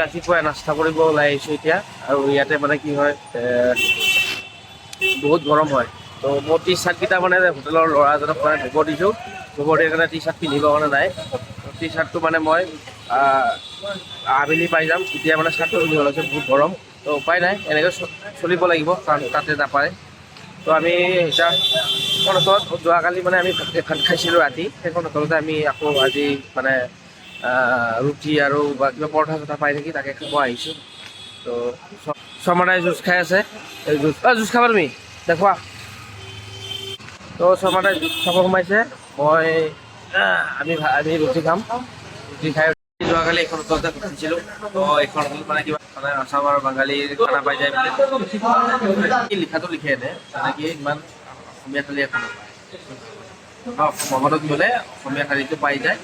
ৰাতিপুৱাই নাস্তা কৰিব ওলাই আহিছোঁ এতিয়া। আৰু ইয়াতে মানে কি হয় বহুত গৰম হয়। ত' মোৰ টি চাৰ্টকেইটা মানে হোটেলৰ ল'ৰা এজনক মানে ধুব দিছোঁ। ধুব দিয়াৰ কাৰণে টি চাৰ্ট পিন্ধিব কাৰণে নাই। টি চাৰ্টটো মানে মই আবেলি পাই যাম। তেতিয়া মানে চাৰ্টটো পিন্ধিব লাগিছে বহুত গৰম। ত' উপায় নাই, এনেকৈ চলিব লাগিব, কাৰণ তাতে নাপায়। ত' আমি এতিয়া এখন হোটেলত, যোৱাকালি মানে আমি ভাত খাইছিলোঁ ৰাতি। সেইখন হোটেলতে আমি আকৌ আজি মানে ৰুটি আৰু বা কিবা পৰঠা চৰঠা পাই নেকি তাকে খাব আহিছোঁ। ত' শৰ্মাদাই জুচ খাই আছে। জুচ অ, জুচ খাবা তুমি। দেখুৱা ত' শৰ্মাদাই খাব সোমাইছে। মই আমি আমি ৰুটি খাম। ৰুটি খাই যোৱাকালি এখন হোটেলতে খাইছিলোঁ ত' এইখন মানে কিবা মানে আছাম আৰু বাঙালীৰ খানা পাই যায় বুলি। লিখাটো লিখে এনে? মানে কি ইমান অসমীয়া থালি এখন নাপায় মহলত গ'লে অসমীয়া থালিটো পাই যায়।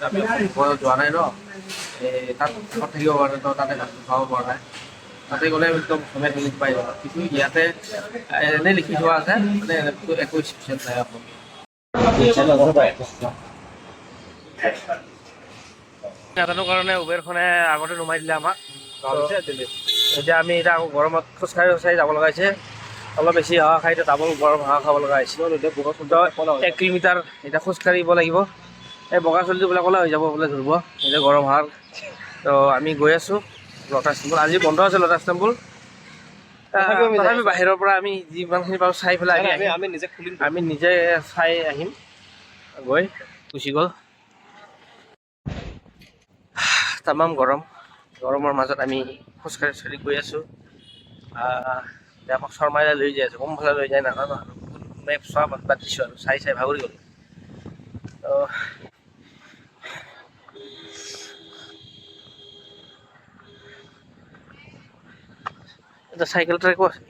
আমি ঘৰত যোৱা নাই ন? এই তাত ঘৰত থাকিব পৰা নাই তো তাতে ভাতটো খাব পৰা নাই। তাতে গ'লে একদম অসমীয়া থালিটো পাই যাব। কিন্তু ইয়াতে এনেই লিখি থোৱা আছে মানে একো স্পেচিয়েল নাই নাজানো কাৰণে উবেৰখনে আগতে নমাই দিলে আমাক। এতিয়া আমি এতিয়া আকৌ গৰমত খোজকাঢ়ি খোজকাঢ়ি যাব লগা হৈছে। অলপ বেছি হাৱা খাই এতিয়া ডাবল গৰম হাৱা খাব লগা হৈছে। এক কিলোমিটাৰ এতিয়া খোজকাঢ়িব লাগিব। এই বগা চলিটো বোলে ক'লে হৈ যাব বোলে ধৰিব এতিয়া গৰম হাৱাৰ তো আমি গৈ আছোঁ লটাছ টেম্পুল আজি বন্ধ আছে লটাছ টেম্পুল আমি বাহিৰৰ পৰা আমি যিমানখিনি পাৰোঁ চাই পেলাই আমি। আমি নিজে খুলিম। আমি নিজে চাই আহিম। গৈ গুচি গ'ল। তামাম গৰম। গৰমৰ মাজত আমি খোজকাঢ়ি খোজকাঢ়ি গৈ আছোঁ। আমাক শৰ্মাই লৈ যাই আছে। কোনফালে লৈ যায় নাজানো আৰু। মেপ চোৱা বাদ দিছোঁ আৰু। চাই চাই ভাগৰি গ'লোঁ। তো এটা চাইকেল ট্ৰেকো আছে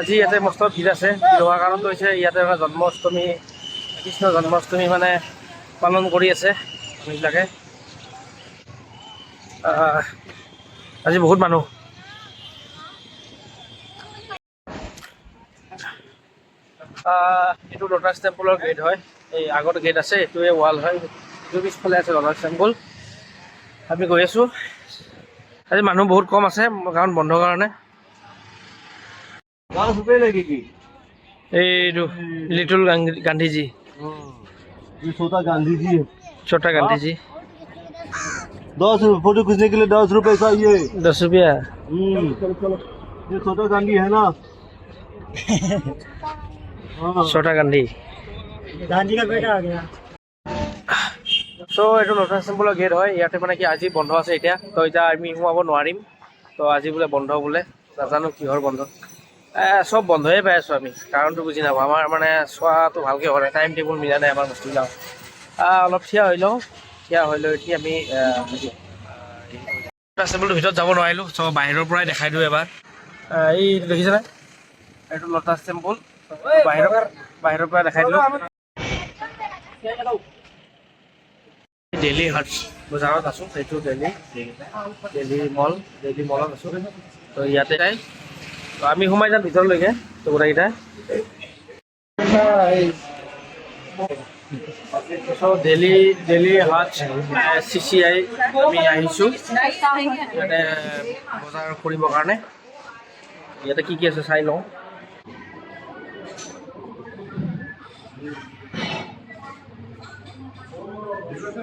আজি ইয়াতে মস্ত ভিৰ আছে ভিৰ হোৱাৰ কাৰণটো হৈছে, ইয়াতে মানে জন্মাষ্টমী, কৃষ্ণ জন্মাষ্টমী মানে পালন কৰি আছে মানুহবিলাকে। আজি বহুত মানুহ। এইটো লোটাছ টেম্পলৰ গেট হয়। এই আগত গেট আছে, এইটোৱে ৱাল হয়। এইটো পিছফালে আছে লোটাছ টেম্পল আমি গৈ আছোঁ আজি মানুহ বহুত কম আছে কাৰণ বন্ধৰ কাৰণে দশ रुपये लगेगी এইটো লিটল গান্ধী- গান্ধীজী ये छोटा गांधी जी है छोटा गांधीजी दस रुपये फोटो खींचने के लिए दस रुपए चाहिए दस रुपया हम्म। ये छोटा गांधी है ना हाँ छोटा गांधी गांधी का बेटा आ गया চ' এইটো লোটাছ টেম্পলৰ গেট হয়। ইয়াতে মানে কি আজি বন্ধ আছে এতিয়া। তো এতিয়া আমি সোমাব নোৱাৰিম। তো আজি বোলে বন্ধ বোলে। নাজানো কিহৰ বন্ধ। চব বন্ধয়ে পাই আছোঁ আমি। কাৰণটো বুজি নাপাওঁ। আমাৰ মানে চোৱাটো ভালকৈ হোৱা টাইম টেবুল মিলা নাই আমাৰ বস্তুবিলাক। অলপ থিয় হৈ লওঁ। থিয় হৈ লৈ উঠি আমি লোটাছ টেম্পলটোৰ ভিতৰত যাব নোৱাৰিলোঁ। চ' বাহিৰৰ পৰাই দেখাই দিওঁ এবাৰ। এই দেখিছেনে এইটো লোটাছ টেম্পল বাহিৰৰ বাহিৰৰ পৰা দেখাই দিলোঁ। দিল্লী হাট বজাৰত আছোঁ সেইটো দিল্লী দিল্লী মল দিল্লী মলত আছোঁ। তো ইয়াতে আমি সোমাই যাম ভিতৰলৈকে তো গোটেইকেইটা চ' দিল্লী দিল্লী হাট চি চি আই আমি আহিছোঁ। ইয়াতে বজাৰ কৰিবৰ কাৰণে। ইয়াতে কি কি আছে চাই লওঁ। তো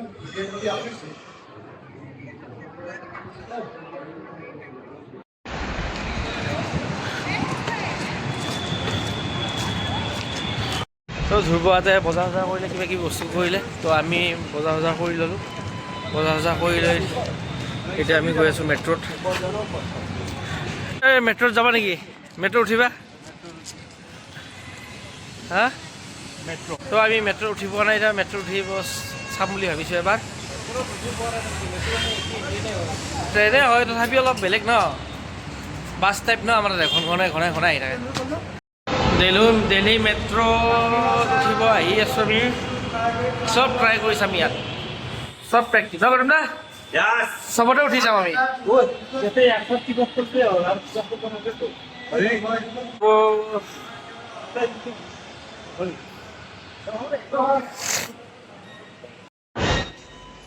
ধ্ৰুৱহঁতে বজাৰ চজাৰ কৰিলে কিবা কিবি বস্তু কৰিলে। তো আমি বজাৰ চজাৰ কৰি ল'লোঁ। বজাৰ চজাৰ কৰি লৈ এতিয়া আমি গৈ আছোঁ মেট্ৰ'ত। এই মেট্ৰ'ত যাবা নেকি? মেট্ৰ' উঠিবা? হা? মেট্ৰ' তো আমি মেট্ৰ' উঠি পোৱা নাই এতিয়া মেট্ৰ' উঠিব বুলি ভাবিছোঁ এবাৰ? ট্ৰেইনে হয় তথাপি অলপ বেলেগ ন? বাছ টাইপ ন আমাৰ ঘন ঘনাই ঘনাই আহি থাকে। দিল্লী দিল্লী মেট্ৰ' উঠিব আহি আছোঁ আমি। চব ট্ৰাই কৰি চাম ইয়াত। চব প্ৰেক্টিছ ন গৌতম দা? চবতে উঠি যাম আমি।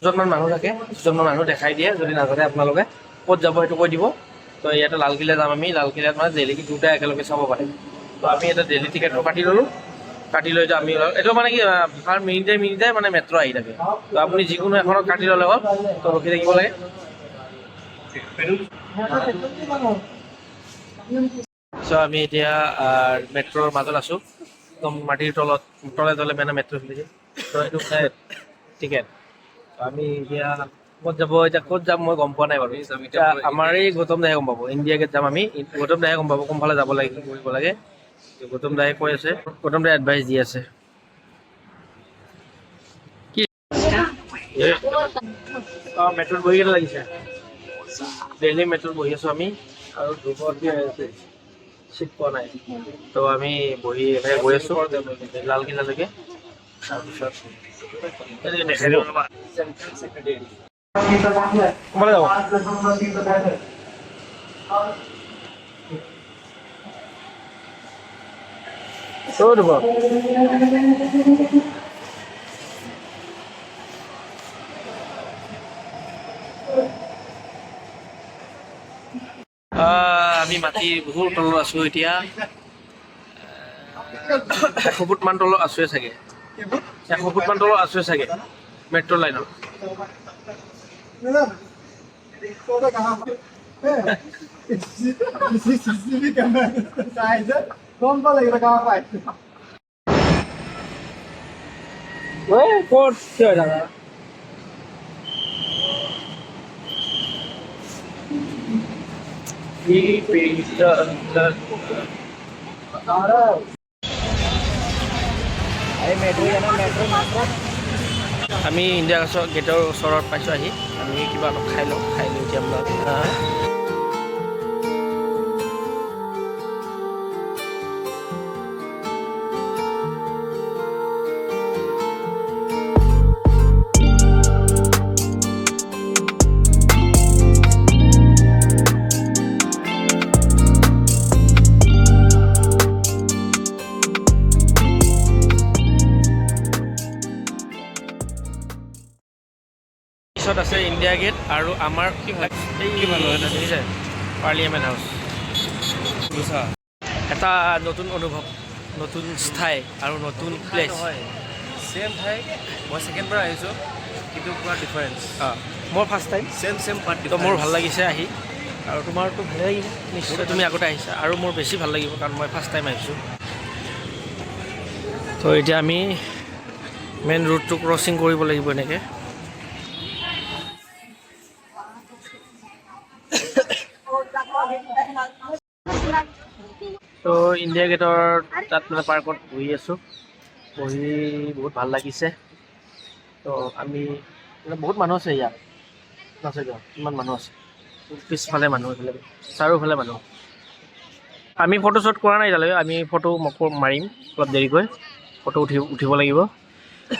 দুজনমান মানুহ থাকে, দুজনমান মানুহ দেখাই দিয়ে যদি নাজানে আপোনালোকে ক'ত যাব সেইটো কৈ দিব। তো ইয়াতে লালকিল্লা যাম আমি, লালকিল্লাত মানে দেলহি দুটাই একেলগে চাব পাৰে। তো আমি এটা দেলহি টিকেটটো কাটি ল'লোঁ, কাটি লৈ আমি ওলাওঁ। এইটো মানে কি কাৰণ মিনিটে মিনিটে মানে মেট্ৰ' আহি থাকে। তো আপুনি যিকোনো এখনত কাটি ল'লে হ'ল, তো ৰখি থাকিব লাগে। আমি এতিয়া মেট্ৰ'ৰ মাজত আছোঁ। একদম মাটিৰ তলত, তলে তলে মানে মেট্ৰ' চলিছে। তো এইটো মানে টিকেট আমি এতিয়া ক'ত যাব এতিয়া ক'ত যাম মই গম পোৱা নাই বাৰু। এতিয়া আমাৰ এই গৌতম দাহে গম পাব ইণ্ডিয়া গেট যাম আমি। গৌতম দাহে গম পাব কোনফালে যাব লাগে কি কৰিব লাগে। গৌতম দাহে কৈ আছে গৌতম দাহে এডভাইচ দি আছে। কি? অঁ মেট্ৰ'ত বহি কেনে লাগিছে। দেলহি মেট্ৰ'ত বহি আছোঁ আমি আৰু ধ্ৰুৱত চিট পোৱা নাই। তো আমি বহি এনেকৈ গৈ আছোঁ লালকিল্লালৈকে। তাৰপিছত এনেকৈ দেখাই দিওঁ ৰ'বা কোনফালে যাব অ' ধ্ৰুৱ আহ, আমি মাটিৰ বহুত তলত আছোঁ এতিয়া আহ, এশ ফুটমান তলত আছোঁৱে চাগে এশ ফুটমান তলত আছোৱে চাগে মেট্ৰ' লাইনত। গম পালে গাঁৱৰ আমি ইণ্ডিয়া গেটৰ ওচৰত পাইছোঁ আহি। আমি কিবা অলপ খাই লওঁ, খাই লৈ এতিয়া আমরা আৰু আমাৰ পাৰ্লিয়ামেণ্ট হাউচ। এটা নতুন অনুভৱ নতুন ঠাই আৰু নতুন প্লেচ ছেম ঠাই মই ছেকেণ্ড বাৰ আহিছোঁ কিন্তু পুৰা ডিফাৰেঞ্চ মোৰ first time same same part তো মোৰ ভালো লাগিছে আহি। আৰু তোমাৰতো ভালে লাগিব নিশ্চয় তুমি আগতে আহিছা। আৰু মোৰ বেছি ভালো লাগিব কাৰণ মই ফাৰ্ষ্ট টাইম আহিছোঁ। তো এতিয়া আমি মেইন ৰোডটো ক্ৰচিং কৰিব লাগিব এনেকৈ। ইণ্ডিয়া গেটৰ তাত মানে পাৰ্কত বহি আছোঁ। বহি বহুত ভালো লাগিছে। তো আমি মানে বহুত মানুহ আছে ইয়াত। কিয় ইমান মানুহ আছে। পিছফালে মানুহ, এইফালে চাৰিওফালে মানুহ। আমি ফটো শ্বুট কৰা নাই এতিয়ালৈকে, আমি ফটো মাৰিম, অলপ দেৰিকৈ। ফটো উঠি, উঠিব লাগিব।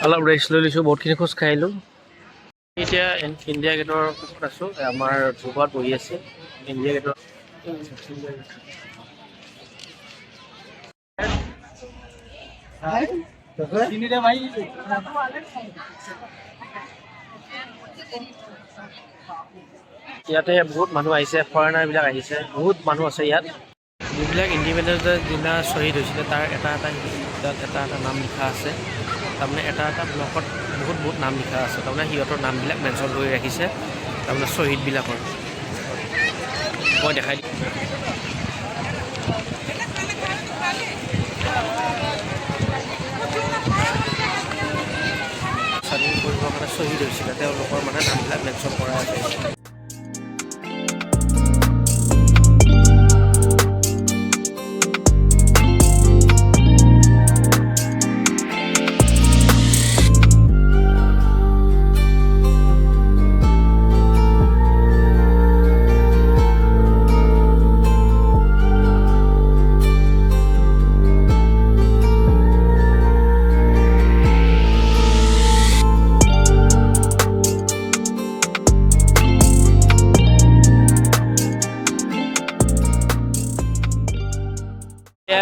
অলপ ৰেষ্ট লৈ লৈছোঁ, বহুতখিনি খোজ কাঢ়ি আহিলোঁ। এতিয়া ইণ্ডিয়া গেটৰ আছোঁ, আমাৰ ধ্ৰুৱত বহি আছে। ইণ্ডিয়া গেটৰ ইয়াতে বহুত মানুহ আহিছে ফৰেনাৰবিলাক আহিছে বহুত মানুহ আছে ইয়াত। যিবিলাক ইণ্ডিপেণ্ডেঞ্চৰ দিনা শ্বহীদ হৈছিলে তাৰ এটা এটা তাত এটা এটা নাম লিখা আছে। তাৰমানে এটা এটা ব্লকত বহুত বহুত নাম লিখা আছে। তাৰমানে সিহঁতৰ নামবিলাক মেনশ্যন কৰি ৰাখিছে তাৰমানে শ্বহীদবিলাকৰ। মই দেখাই দিম। শ্বহীদ হৈছিলে তেওঁলোকৰ মানে নামবিলাক মেনশ্যন কৰা আছে।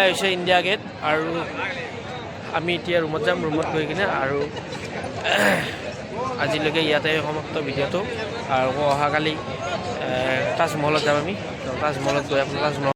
হৈছে ইণ্ডিয়া গেট আৰু আমি এতিয়া ৰুমত যাম, ৰুমত গৈ কিনে আৰু আজিলৈকে ইয়াতে সমাপ্ত ভিডিঅ'টো। আৰু অহাকালি তাজমহলত যাম আমি। তাজমহলত গৈ আপোনাৰ তাজমহল